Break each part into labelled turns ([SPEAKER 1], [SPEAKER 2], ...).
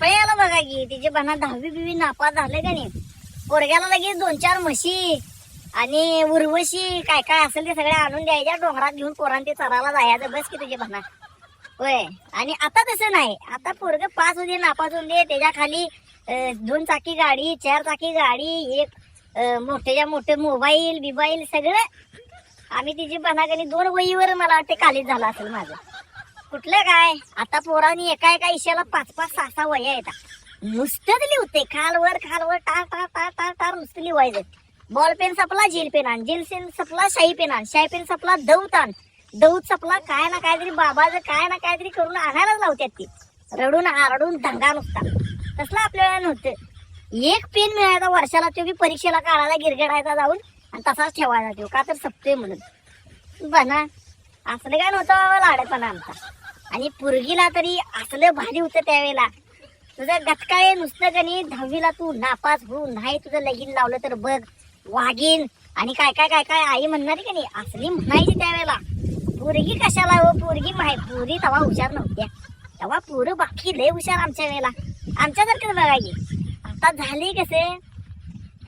[SPEAKER 1] आपल्याला बघा की तिचे बना दहावी बिवी नापास झाले का नाही? पोरग्याला लगेच दोन चार म्हशी आणि उर्वशी काय काय असेल ते सगळे आणून द्यायच्या डोंगरात घेऊन पोरांती ते चरायला जायचं. बस की तुझे बना होय. आणि आता तसं नाही. आता पोरग पास होते नापास होते त्याच्याखाली दोन चाकी गाडी चार चाकी गाडी एक मोठ्याच्या मोठे मोबाईल बिबाईल सगळं. आम्ही तिची बनागणी दोन वहीवर मला वाटते कालीच झालं असेल माझं. कुठलं काय आता पोरांनी एका एका इशाला पाच पाच सहा सहा वया येतात. नुसतंच लिहते. खालवर खालवर टार टार टार टार टार नुसतं लिवायचं. बॉल पेन सपला जेल पेन आण. जेल पेन सपला शाई पेन आण. शाई पेन सपला दौत आण. दौत सपला काय ना काहीतरी बाबाचं काय ना काहीतरी करून आणायलाच लावतात ती. रडून आरडून दंगा नुसता. तसलं आपल्याला नव्हतं. एक पेन मिळायचा वर्षाला तो बी परीक्षेला काढायला गिरगडायचा जाऊन आणि तसाच ठेवायचा तो. का तर सपतोय म्हणून. बना. असलं काय नव्हतं बाबा आमचा. आणि पुरगीला तरी असलं भारी होतं त्यावेळेला. तुझं गतकाळे नुसतं गणी दहावीला तू नापास होऊ नाही तुझं लगीन लावलं तर बघ. वागीन. आणि काय काय काय काय आई म्हणणार का नाही? असली म्हणायची त्यावेळेला. पोरगी कशाला हो? पोरगी माही पोरी तवा हुशार नव्हत्या. तेव्हा पोरं बाकी लय हुशार आमच्या वेळेला. आमच्यासारखंच बघायची. आता झाले कसे?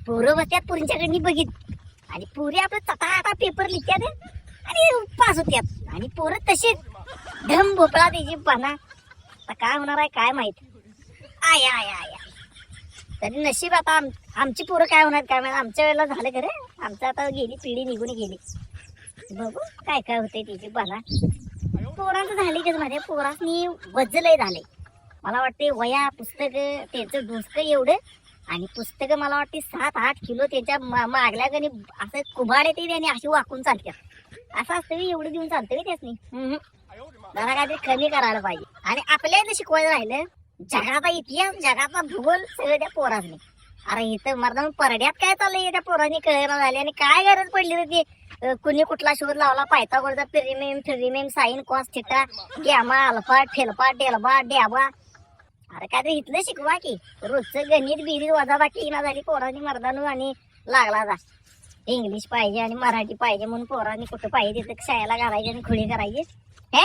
[SPEAKER 1] पोरं बसत्यात पोरींच्याकडनी बघित. आणि पोरी आपलं तटा आता पेपर लिहित्यात आणि पास होत्यात. आणि पोरं तशीच. धम भोपळा त्याची पाना. आता काय होणार आहे काय माहीत. आय आय आय. तरी नशीब आता आम- आमची पोरं काय होणार काय माहिती. आमच्या वेळेला झालं खरे. आमचं आता गेली पिढी निघून गेली. बघू काय काय होते तिची पाना. पोरांचं झाली कसं माझ्या पोरांनी वजलय झाले मला वाटते वया पुस्तक त्यांचं डोसकं एवढं. आणि पुस्तकं मला वाटते सात आठ किलो त्याच्या मा- मागल्या कणी असं कुभाड येते आणि अशी वाकून चालतात असं असतं एवढं देऊन चालतं बी त्यासनी. जरा काहीतरी कमी करायला पाहिजे. आणि आपल्या इथं शिकवायचं राहिलं जगाचा इतिहास जगाचा भूगोल सगळं त्या पोरांनी अरे इथं मर्दा परड्यात काय चाललंय? त्या पोरांनी कळेना झाले. आणि काय गरज पडली रे ती कुणी कुठला शोध लावला? पायथागोरचा पिरिमेम फिरिमेम sine cos theta gamma alpha ठेलपा डेलबा डॅबा. अरे काय ते इथलं शिकवा की. रोजचं गणित बिरीत वजा बाकी ना झाली पोरांनी मर्दानू आणि लागला जा. इंग्लिश पाहिजे आणि मराठी पाहिजे म्हणून पोरांनी कुठं पाहिजे तिथं शाळेला घालायचे आणि खुळी करायची. हे?